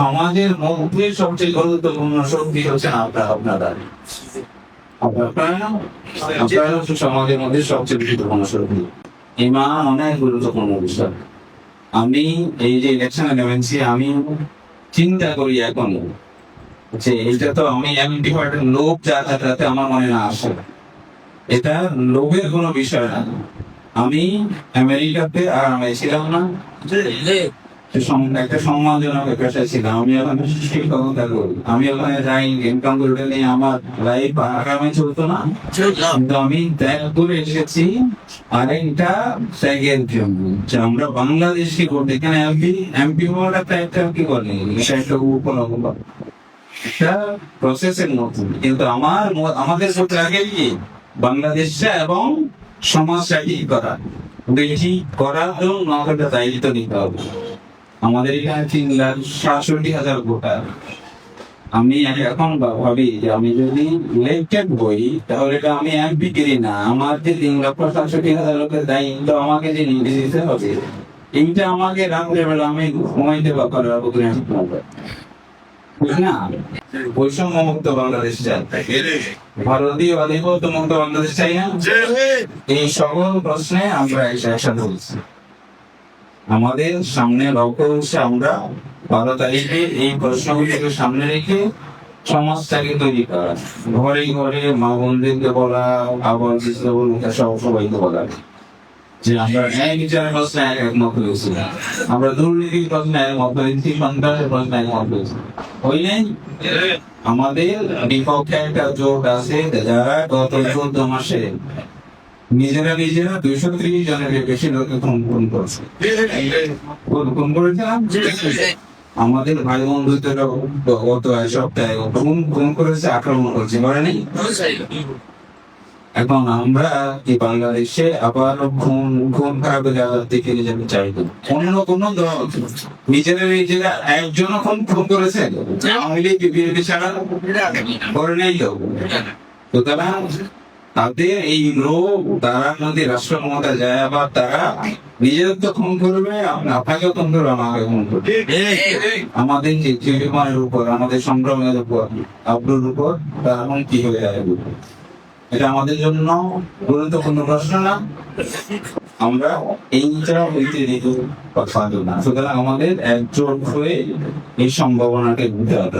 সমাজের মধ্যে সবচেয়ে গুরুত্বপূর্ণ শক্তি হচ্ছেন আপনার আপনারা সমাজের মধ্যে সবচেয়ে গুরুত্বপূর্ণ শক্তি। অনেক গুরুত্বপূর্ণ বিষয়। আমি এই যে ইলেকশনে নেমেছি, আমি চিন্তা করি এখন যে এটা তো আমি এমপি লোভ যা যাতে আমার মনে না আসে। এটা লোভের কোনো বিষয় না। আমি আমেরিকাতে আর আমি ছিলাম না। একটা সম্মানজনক পেশায় ছিলাম। আমি ওখানে শিক্ষকতা করি আমি ওখানে যাই ইনকাম করে নিয়ে আমার লাইফ আগামী চলতো না। কিন্তু আমি ত্যাগ করে এসেছি আর এটা ত্যাগের জন্য। যে আমরা বাংলাদেশ কি করতে এখানে এমপি এমপি হওয়াটা ত্যাগ ত্যাগ কি করে এটা একটা উপলব্ধ। একটা প্রসেসের মতো কিন্তু আমার আমাদের আগে কি বাংলাদেশটা এবং সমাজটা করা। বেশি করার জন্য আমাদের দায়িত্ব নিতে হবে। আমাদের এখানে তিন লাখ সাতষট্টি হাজার ভোটার। আমি এখন ভাবি যে আমি যদি ইলেকটেড হই তাহলে এটা আমি এক বিক্রি না। আমার যে তিন লক্ষ সাতষট্টি হাজার লোকের দায়িত্ব আমাকে যে নিতে দিতে হবে এইটা আমাকে রাখতে পারলে আমি ঘুমাইতে বা করার উপরে না? বৈষম্য মুক্ত বাংলাদেশ চাই। ভারতীয় আধিপত্য মুক্ত বাংলাদেশ চাই না? এই সকল প্রশ্নে আমরা এসে একসাথে বলছি। আমাদের সামনে লক্ষ্য হচ্ছে আমরা বারো তারিখে এই প্রশ্নগুলিকে সামনে রেখে সমাজটাকে তৈরি করা। ঘরে ঘরে মা বোনদেরকে বলা আবার সব সবাইকে বলা। যে আমরা ন্যায় বিচারের প্রশ্নে এক একমত হয়েছি। আমরা দুর্নীতির প্রশ্নে একমত হয়েছি সন্ত্রাসের প্রশ্নে একমত হয়েছি। ওই আমাদের বিপক্ষে একটা জোট আছে, যারা গত চোদ্দ মাসে নিজেরা নিজেরা দুইশো ত্রিশ জনের বেশি লোককে খুন খুন করছে। খুন করেছিলাম আমাদের ভাই বন্ধুদের গত সপ্তাহে খুন খুন করেছে আক্রমণ করছে করেনি এখন আমরা কি বাংলাদেশে আবার খুন খুন খারাপের দিকে যেতে চাই অন্য কোন দল। নিজেরা নিজেরা একজন খুন খুন করেছে। আওয়ামী লীগ বিএনপি ছাড়া করে নেই তো। সুতরাং তাদের এই লোক তারা যদি রাষ্ট্র ক্ষমতা যায় আবার তারা নিজেদের তো খুন করবে আপনি- আপনাকেও খুন করবে আমাকে খুন করবে। আমাদের যে জীবনের উপর আমাদের সংগ্রামের উপর আব্দুর উপর তার এখন কি হয়ে যাবে এটা আমাদের জন্য গুরুত্বপূর্ণ প্রশ্ন না। আমরা এইটা হইতে দিতে পারব না। সুতরাং আমাদের একজোট হয়ে এই সম্ভাবনাকে বুঝতে হবে।